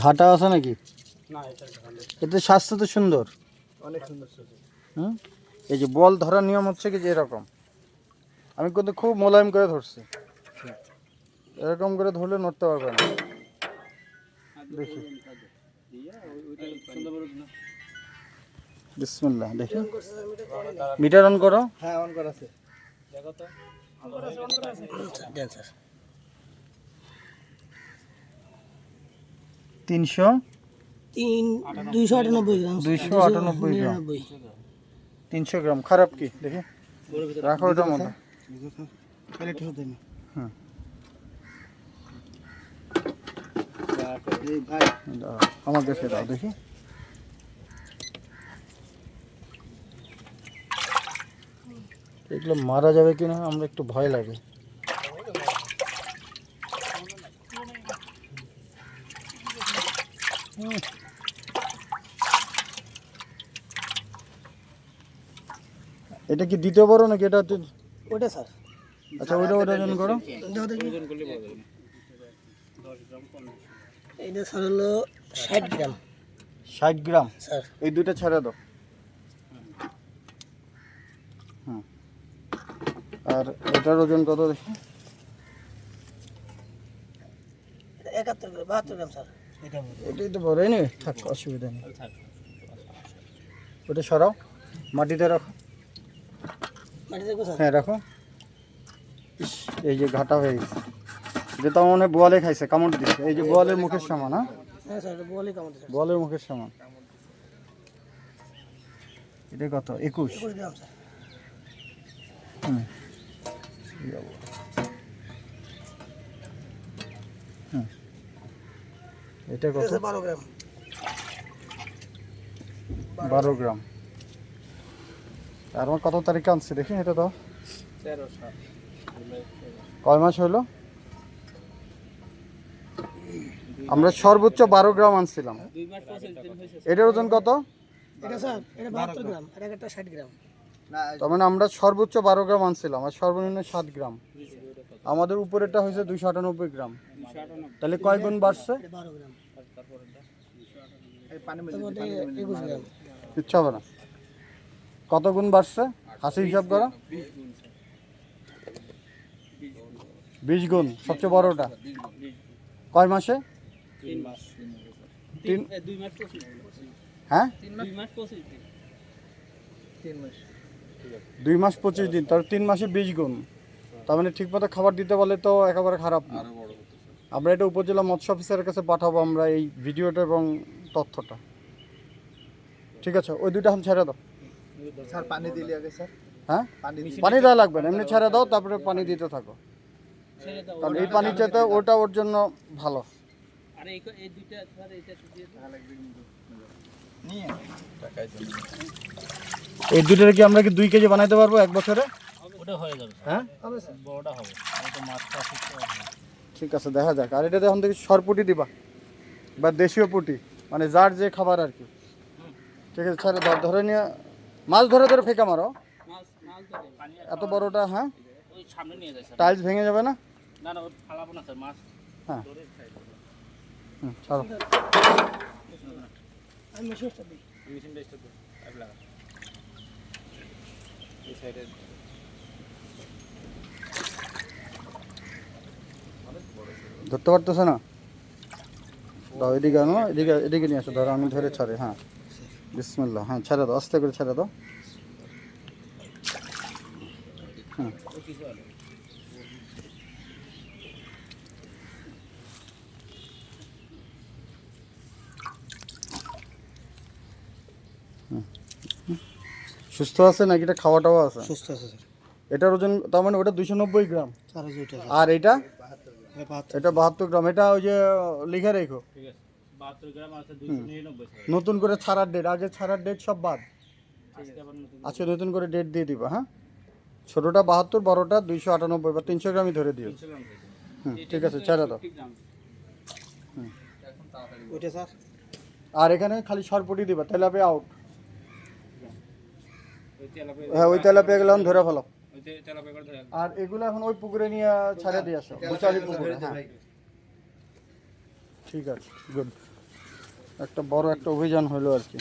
ঘাটা আছে নাকি? না এটা এতে স্বাস্থ্য তো সুন্দর। অনেক সুন্দর সুন্দর হুম? এই যে বল ধরার নিয়ম হচ্ছে কি যে এরকম। আমি কিন্তু খুব মোলায়েম করে ধরছি। এরকম করে ধরলে নড়তে পারবে না। দেখি। বিসমিল্লাহ দেখি। মিটার অন করো। হ্যাঁ অন করা আছে। দেন স্যার। তিনশো? তিন দুইশো আটানব্বই গ্রাম। 298 গ্রাম। তিনশো গ্রাম। খারাপ কি? দেখি। রাখো। এই ভাই। দাও, আমার কাছে দাও দেখি। এগুলো মারা যাবে কিনা আমরা একটু ভয় লাগে। এটা কি দ্বিতীয় বড় নাকি এটা হচ্ছে- ওটা স্যার। আচ্ছা ওইটা ওটা ওজন করো। এটা স্যার হলো ষাট গ্রাম। ষাট গ্রাম? স্যার। এই দুইটা ছাড়া দাও। হুম। আর এটার ওজন কত দেখি? এটা একাত্তর গ্রাম বাহাত্তর গ্রাম স্যার। এটাই তো বড়ই নেই থাক অসুবিধা নেই। ওটা সরাও। মাটিতে রাখো। হ্যাঁ রাখো। এই যে ঘাটা হয়ে গেছে। মনে বোয়ালে খাইছে কামড় দিচ্ছে এই যে বোয়ালের মুখের সমান হ্যাঁ? হ্যাঁ বোয়ালের মুখের সমান। এটা কত? একুশ। হুম। হুম। এটা এটা কত বারো গ্রাম। বারো গ্রাম। আর আমার কত তারিখে আনছি দেখি এটা তো কয় মাস হলো আমরা সর্বোচ্চ বারো গ্রাম আনছিলাম। এটার ওজন কত? এটা স্যার এটা বাহাত্তর গ্রাম আর একটা ষাট গ্রাম। না তার মানে আমরা সর্বোচ্চ বারো গ্রাম আনছিলাম আর সর্বনিম্ন সাত গ্রাম। আমাদের উপরেরটা হয়েছে দুইশো আটানব্বই গ্রাম। তাহলে কয় গুণ বাড়ছে? কিচ্ছু হবে না। কত গুণ বাড়ছে? হাসি হিসাব করো। বিশ গুণ সবচেয়ে বড়টা। কয় মাসে? তিন হ্যাঁ? দুই মাস পঁচিশ দিন। তার তিন মাসে বিশ গুণ। তার মানে ঠিকমতো খাবার দিতে বলে তো একেবারে খারাপ না। আমরা এটা উপজেলা মৎস্য অফিসারের কাছে পাঠাবো আমরা এই ভিডিওটা এবং তথ্যটা। ঠিক আছে ওই দুইটা এখন ছেড়ে দাও। স্যার পানি দিলে আগে স্যার। হ্যাঁ? পানি পানি দেওয়া লাগবে না এমনি ছেড়ে দাও তারপরে পানি দিতে থাকো। কারণ এই পানি চাইতে ওটা ওর জন্য ভালো। আর এই এই দুইটা স্যার এইটা একটু দিয়ে দাও। এই দুটোর কি আমরা কি দুই কেজি বানাইতে পারব এক বছরে? ওটা হয়ে যাবে। হ্যাঁ? বড়টা হবে। আমি তো মাছটা শিখতে পারব না। ঠিক আছে দেখা যাক। আর এটাতে এখন দেখি সরপুটি দিবা বা দেশীয় পুটি মানে যার যে খাবার আর কি। ঠিক আছে ধর ধরে নিয়ে মাছ ধরে ধরে ফেঁকা মারো। মাছ মাছ ধরে পানি আর এত বড়টা হ্যাঁ? ওই সামনে নিয়ে যায় স্যার টাইলস ভেঙে যাবে না? না না ওটা ফালাবো না স্যার মাছ হ্যাঁ। ছাড়ো। ধরতে পারতেছে না? দাও এদিকে আনো এদিকে এদিকে নিয়ে আসো ধরো আমি ধরে ছাড়ে হ্যাঁ। বিসমিল্লা হ্যাঁ ছেড়ে দাও আস্তে করে ছেড়ে দাও। হুম সুস্থ আছে নাকি? এটা খাওয়া টাওয়া আছে? সুস্থ আছে স্যার। এটার ওজন তার মানে ওটা দুশো নব্বই গ্রাম? আর এটা? এটা বাহাত্তর গ্রাম। এটা ওই যে লিখে রেখো। ঠিক আছে। নতুন করে ছাড়ার ডেট আগে ছাড়ার ডেট সব বাদ। আজকে নতুন করে। ডেট দিয়ে দিবা হ্যাঁ? ছোটোটা বাহাত্তর বড়োটা দুইশো আটানব্বই বা তিনশো গ্রামই ধরে দিও। হুম ঠিক আছে ছেড়ে দাও। ঠিক ওইটা স্যার। আর এখানে খালি সরপুটি দিবা তেলাপে আউট ওই হ্যাঁ ওই তেলাপে গেলাম ধরে ফেলো। আর এগুলো এখন ওই পুকুরে নিয়ে ছাড়ে দিয়ে আসো বুচালি পুকুরে হ্যাঁ। ঠিক আছে গুড একটা বড় একটা অভিযান হলো আর কি।